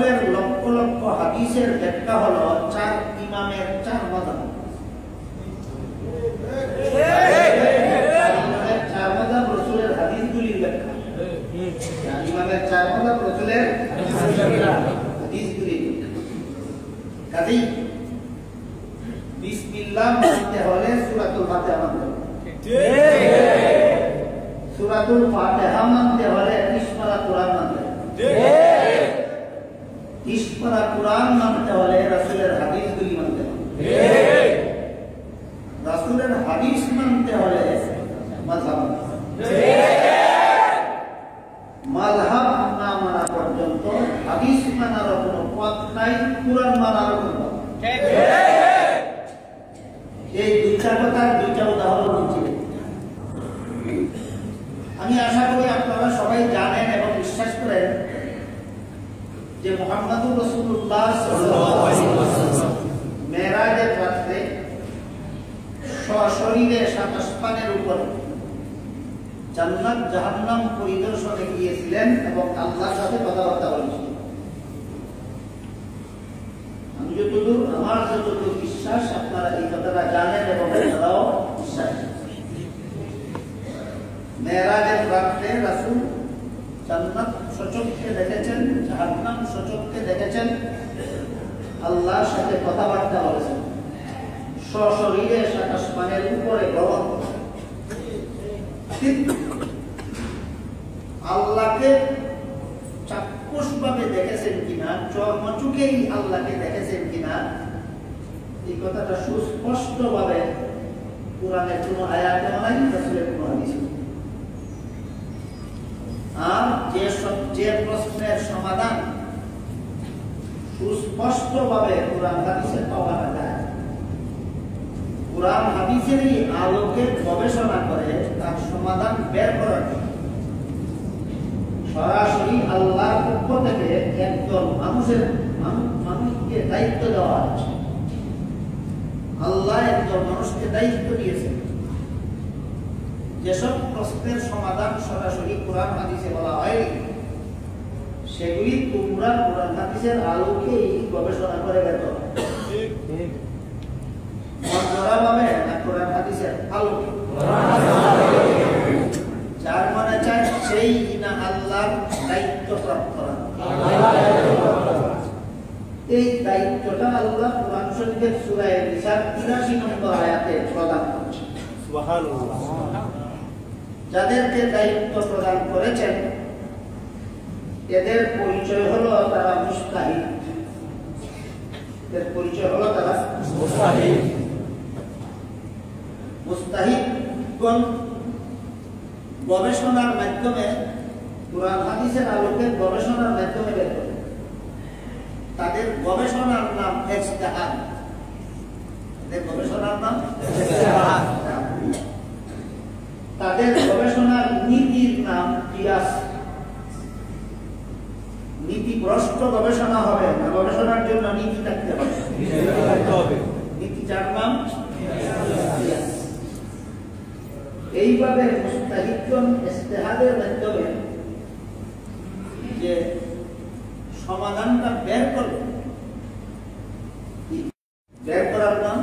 রাসূলের লক্ষ লক্ষ হাদিসের ব্যাখ্যা হলো চার ইমামের চার মানতে হলে সূরাতুল মানতে হলে ইসমারা কোরআন মানতে হবে। ইসমারা কোরআন মানতে হলে রাসূলের হাদিসগুলি মানতে হবে। রাসূলের হাদিস মানতে হলে মাযহাব মানতে হবে। মাযহাব না মানা পর্যন্ত হাদিস মানার কোনো পথ নাই কোরআন মানার কোনো পথ নাই। এই দুইটা কথার দুইটা উদাহরণ দিচ্ছি আমি আশা করি আপনারা সবাই জানেন এবং বিশ্বাস করেন যে মোহাম্মদুর রসুল্লাহ মেয়েরাজের রাত্রে সশরীরে সাতাসপানের উপর জান্নাত জাহান্নাম পরিদর্শনে গিয়েছিলেন এবং আল্লাহর সাথে কথাবার্তা বলেছিলেন আমি যতদূর আমার যতদূর বিশ্বাস আপনারা এই কথাটা জানেন এবং আপনারাও বিশ্বাস মেয়েরাজের রাত্রে রাসূল জান্নাত সচক্ষে দেখেছেন জাহান্নাম সচক্ষে দেখেছেন আল্লাহর সাথে কথাবার্তা বলেছেন। সশরীরে সাতাসমানের উপরে গ্রহণ আল্লাহকে চাক্ষুষ ভাবে দেখেছেন কিনা চর্মচুকেই আল্লাহকে দেখেছেন কিনা, এই কথাটা সুস্পষ্ট ভাবে কোরআনের কোনো আয়াতে নাই, রাসূলের কোনো হাদিসে আর যে সব- যে প্রশ্নের সমাধান সুস্পষ্ট ভাবে কোরআন হাদিসে পাওয়া যায় কোরআন হাদিসেরই আলোকে গবেষণা করে, তার সমাধান বের করার সরাসরি আল্লাহর পক্ষ থেকে একজন মানুষের মানু- মানুষকে দায়িত্ব দেওয়া হচ্ছে আল্লাহ একজন মানুষকে দায়িত্ব দিয়েছেন। যেসব প্রশ্নের সমাধান সরাসরি কোরআন হাদিসে বলা হয় সেগুলি তোমরা কোরআন হাদিসের আলোকেই গবেষণা করে কোরআন হাদিসের আলোকে? যার মানে চায় সেই কিনা আল্লাহর দায়িত্ব প্রাপ্তরা এই দায়িত্বটা আল্লাহ কোরআন শরীফের সূরা নিসার 83 নম্বর আয়াতে প্রদান করছে যাদেরকে দায়িত্ব প্রদান করেছেন এদের পরিচয় হলো তারা মুস্তাহিদ। এদের পরিচয় হলো তারা মুস্তাহিদগণ গবেষণার মাধ্যমে কোরআন হাদিসের আলোকে গবেষণার মাধ্যমে বের করে তাদের গবেষণার নাম ইজতিহাদ। তাদের গবেষণার নাম। তাদের গবেষণার নীতির নাম কিয়াস। নীতিগ্রস্ত গবেষণা হবে না, গবেষণার জন্য নীতি থাকতে হবে। নীতি যার নাম? এইভাবে ইজতিহাদের মাধ্যমে যে সমাধানটা বের করবে, বের করার নাম?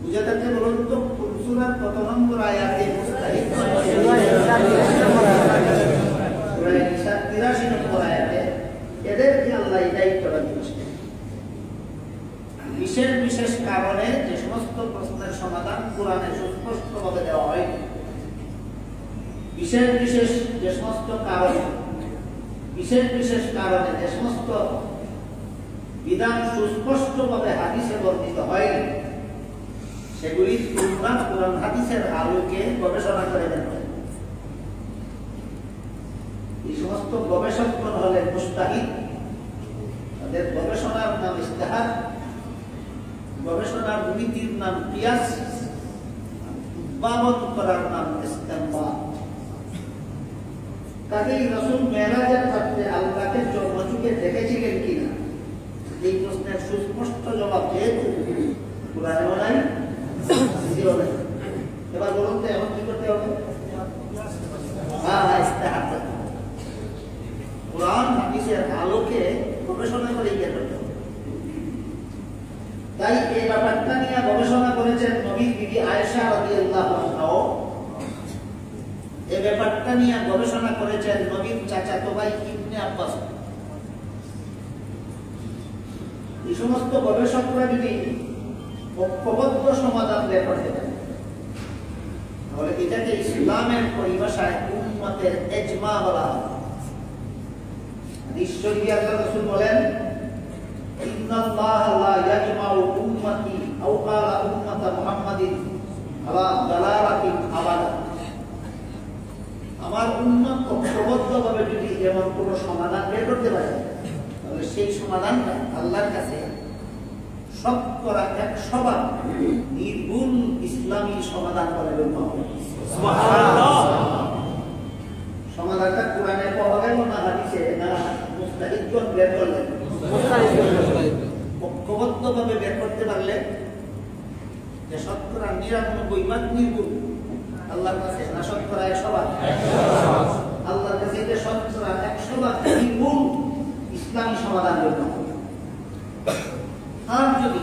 বুঝে বলুন তো কত নম্বর আয়াতে মুস্তাহিদগণ 83 নম্বর আয়াতে এদেরকে আল্লাহ বিশেষ বিশেষ কারণে যে সমস্ত প্রশ্নের সমাধান কোরআনে সুস্পষ্টভাবে দেওয়া বিশেষ বিশেষ যে সমস্ত কারণে বিশেষ বিশেষ কারণে যে সমস্ত বিধান সুস্পষ্টভাবে হাদিসে বর্ণিত হয় সেগুলি তোমরা কোরআন হাদিসের আলোকে গবেষণা করে দেখবে এই সমস্ত গবেষকগণ হলেন মুস্তাহিদ? তাদের গবেষণার নাম ইস্তেহার গবেষণার নীতির নাম পিয়াস উদ্ভাবন করার নাম ইস্তেমবাদ কাজেই রসুল মেয়েরাজের রাত্রে আল্লাহকে জন্মযুগে দেখেছিলেন কিনা? এই প্রশ্নের সুস্পষ্ট জবাব যেহেতু কোরআনেও নাই এবার বলুন তো এখন কি করতে হবে হ্যাঁ হ্যাঁ ইস্তেহার করতে হবে। কোরআন হাদিসের আলোকে গবেষণা করে ইয়ে করতে হবে। তাই এই ব্যাপারটা নিয়ে গবেষণা করেছেন নবী বিবি আয়েশা রাদিয়াল্লাহু আনহাও এই ব্যাপারটা নিয়ে গবেষণা করেছেন নবীর চাচাতো ভাই ইবনে আব্বাস। এই সমস্ত গবেষকরা যদি ঐক্যবদ্ধ সমাধান বের করতে পারে তাহলে এটাকে ইসলামের পরিভাষায় উম্মতের এজমা বলা হয়। ঈশ্বরী আল্লাহ রসুল বলেন আমার উন্নত ঐক্যবদ্ধভাবে যদি এমন কোনো সমাধান বের করতে পারে তাহলে সেই সমাধানটা আল্লাহর কাছে শতকরা একশো বার নির্ভুল ইসলামী সমাধান গণ্য হবে। সমাধানটা কোরআনে পাওয়া গেল না হাদিসে? না মুস্তাহিদগণ বের করলেন? ঐক্যবদ্ধভাবে বের করতে পারলে যে শতকরা নিরানব্বই ভাগ নির্ভুল আল্লাহর কাছে না শতকরা একশো ভাগ আল্লাহর কাছে যে শতকরা একশো ভাগ নির্ভুল ইসলামী সমাধান জন্য। আর যদি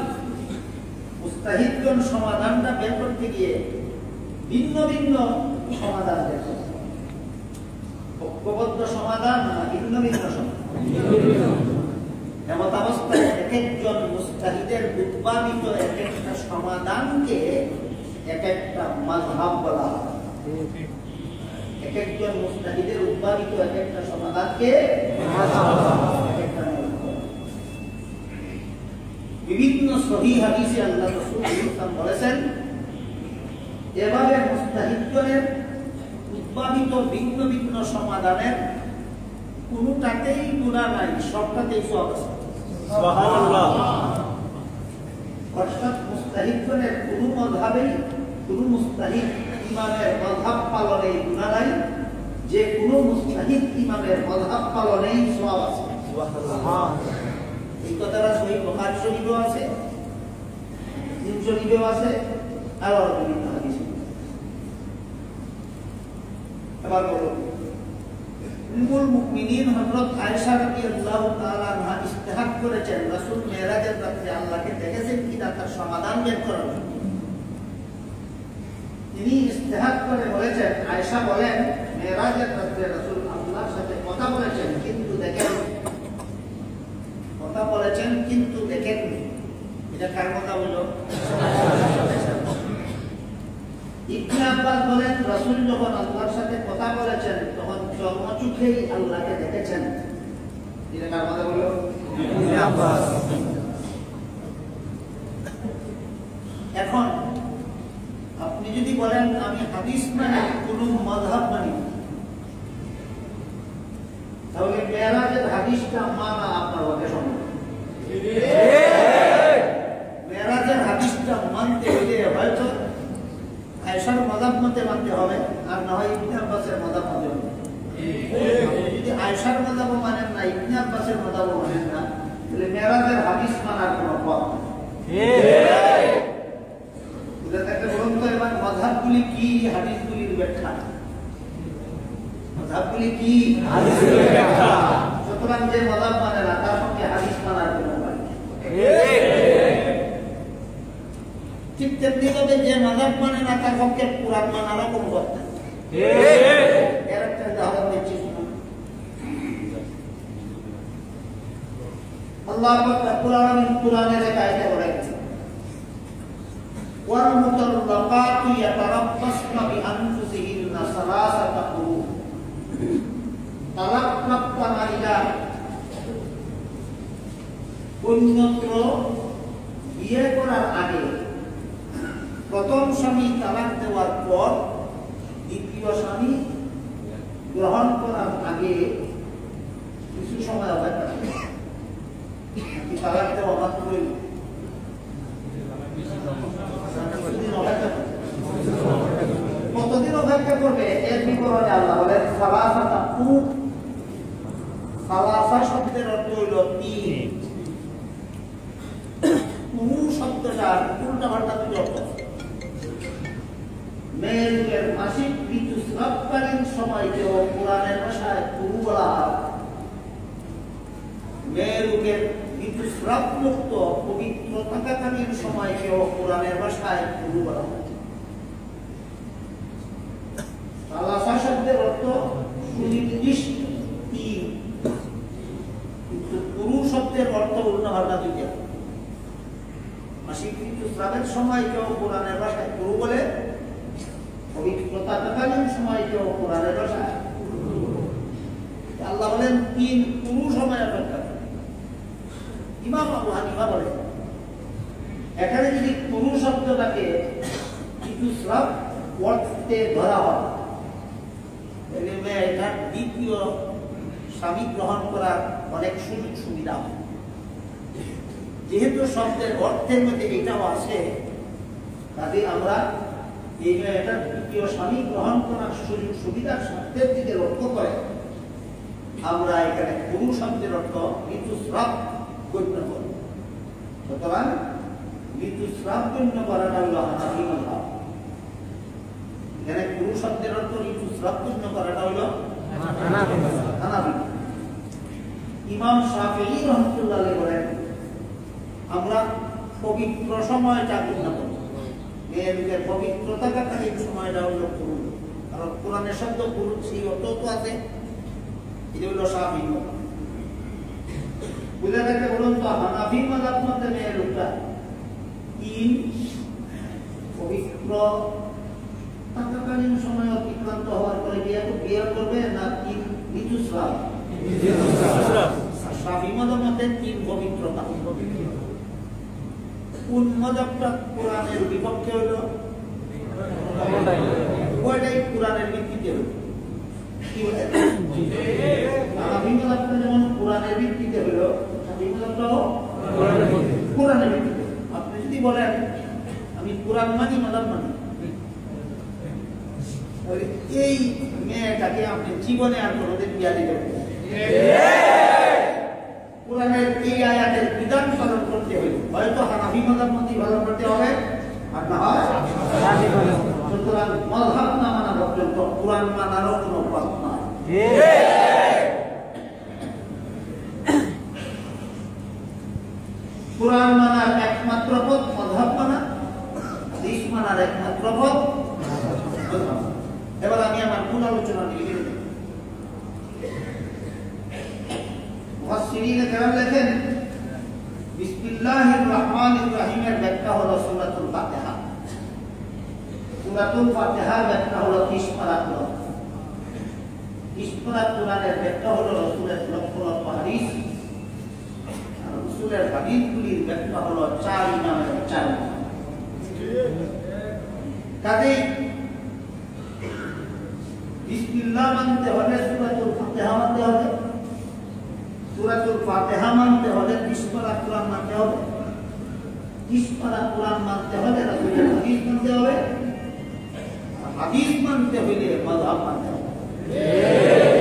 মুস্তাহিদগণ সমাধানটা বের করতে গিয়ে ভিন্ন ভিন্ন সমাধান বের করতে ঐক্যবদ্ধ সমাধান না ভিন্ন ভিন্ন সমাধান? এমত অবস্থায় এক একজন মুস্তাহিদের উদ্ভাবিত এক একটা সমাধানকে এক একটা মাযহাব বলা এক একজন মুস্তাহিদের উদ্ভাবিত এক একটা সমাধানকে এক একটা মাযহাব বলা হয়। বিভিন্ন সহি হাদিসে আল্লাহ রাসূল ইসলাম বলেছেন এভাবে মুস্তাহিদগণের উদ্ভাবিত ভিন্ন ভিন্ন সমাধানের কোনটাতেই গুণা নাই সবটাতেই সব আছে। অর্থাৎ মুস্তাহিদগণের কোনো মধাবেই মুস্তাহিদ ইমামের পালনে গুণা নাই, যে কোনো মুস্তাহিদ ইমামের পালনেই সব আছে এই কথাটা সহি শরীফেও আছে শরীফেও আছে, আরও বিভিন্ন হাদিসে এবার উম্মুল মুমিনিন হযরত আয়েশা রাদিয়াল্লাহু তাআলা আনহা ইস্তেহাদ করেছেন, রাসূল মেরাজের রাতে আল্লাহকে দেখেছেন কিনা তার সমাধান বের করার জন্য। তিনি ইস্তেহাদ করে বলেছেন, আয়েশা বলেন মেরাজের রাতে রাসূল আল্লাহর সাথে কথা বলেছেন, কিন্তু দেখেন কথা বলেছেন, কিন্তু দেখেননি। এটা কার কথা বলল? ইবনে আব্বাস বলেন, রাসূল যখন আল্লাহর সাথে কথা বলেছেন, তখন আল্লাহকে দেখেছেন। এটা কার কথা বলল? এখন আপনি যদি বলেন আমি হাদিস মানে কোন মাযহাব মানি তাহলে মেরাজের হাদিসটা মানা আপনার পক্ষে সম্ভব? হাদিসটা মানতে হয়তো আয়েশার মদাব মতে মানতে হবে, আর না হয় ইবনে আব্বাসের মদাব হবে। যদি আয়েশার মদাব মানেন না, ইবনে আব্বাসের মদাব মানেন না, তাহলে মেরাজের হাদিস মানার কোনো পথ। বুঝে থাকলে বলুন তো এবার মধাবগুলি কি, হাদিসগুলির ব্যাখ্যা মধাবগুলি কি সুতরাং যে মদাব মানে না তার সঙ্গে হাদিস মানার কোনো। ঠিক তেমনি ভাবে যে মাদাব মানে না, তার পক্ষে পুরাণ মানারও কোনো কথা। এর একটা উদাহরণ দিচ্ছি। আল্লাহ পাক রব্বুল আলামিন কুরআনের এক wal mutallaqatu বিয়ে করার আগে প্রথম স্বামী তালাক দেওয়ার পর দ্বিতীয় স্বামী গ্রহণ করার আগে কিছু সময় অপেক্ষা তালাক দেওয়া মাত্রই বিবরণে আল্লাহ বলেন সালাসাতা কু, সালাসা শব্দের অর্থ হইল তিন। কুরু শব্দটার উল্টা পাল্টা দুটো অর্থ মেয়েদের মাসিক ঋতুস্রাবকালীন সময়কেও কোরআনের ভাষায় কুরু বলা হয়। মেয়েরুকের ঋতুস্রাব মুক্ত পবিত্র থাকাকালীন সময়কেও কোরআনের ভাষায় কুরু বলা হয় সালাসা শব্দের অর্থ সুনির্দিষ্ট তিন কিন্তু কুরু শব্দের অর্থ উল্টা পাল্টা দুইটা ঋতুস্রাবের সময়কেও কোরআনের ভাষায় কুরু বলে পবিত্রতাকালীন সময়কেও কোরআনের ভাষায় আল্লাহ বলেন, তিন পুরু সময় অপেক্ষা। ইমাম আবু হানিফা এখানে যদি পুরু শব্দটাকে ঋতুস্রাব অর্থে ধরা হয় দ্বিতীয় স্বামী গ্রহণ করার অনেক সুযোগ সুবিধা হয় যেহেতু শব্দের অর্থের মধ্যে এটাও আছে কাজে আমরা এই মেয়েটার দ্বিতীয় স্বামী গ্রহণ করার সুযোগ সুবিধার শব্দের দিকে লক্ষ্য করে আমরা এখানে গুরু শব্দের অর্থ ঋতুস্রাব গণ্য করি। সুতরাং ঋতুস্রাব গণ্য করাটা হলো হানাফি মতবাদ এখানে শব্দের অর্থ ঋতুস্রাব গণ্য করাটা হলো হানাফি ইমাম শাফিঈ রহমতুল্লাহ বলেন আমরা পবিত্র সময়টা গণ্য করি মেয়েদের পবিত্রতা কালীন সময়টা হলো পুরুষ কারণ কোরআনের শব্দ পুরুষ সেই অর্থ তো আছে। এটা হলো সাফি বুঝে থাকলে বলুন তো হানাফি মাদাব মধ্যে মেয়ে লোকটা তিন পবিত্র থাকাকালীন সময় অতিক্রান্ত হওয়ার পরে বিয়ে বিয়ে করবে না তিন ঋতুস্রাব সাফি মাদাব মধ্যে তিন পবিত্রতা। কোন মজাবটা কোরআনের বিপক্ষে হলো? ওইটাই কোরআনের ভিত্তিতে? হানাফি যেমন কোরআনের ভিত্তিতে কোরআনের ভিত্তিতে। আপনি যদি বলেন আমি কোরআন মানি মজাব মানি এই মেয়েটাকে আপনি জীবনে আর কোনোদিন বিয়া দিতে। কোরআনের এই আয়াতের বিধান পালন করতে হইলে। হয়তো হানাফি মাদার মধ্যে পালন করতে হবে, আর না হয় সুতরাং মজহাব না মানা পর্যন্ত কোরআন মানারও কোনো পথ নাই। কোরআন মানার একমাত্র পথ মজহাব মানা, হাদিস মানার একমাত্র পথ এবার আমি আমার মূল নিয়ে বেরোতে মুফাসসিরিনে কেরাম লেখেন বিসমিল্লাহির রহমানির রহিমের ব্যাখ্যা হলো সূরাতুল ফাতিহা সূরাতুল ফাতিহার ব্যাখ্যা হলো 30 কোরআন 30 কোরআনের ব্যাখ্যা মানতে হলে সূরাতুল মানতে হবে। আর হাদিস মানতে হলে মাযহাব মানতে হবে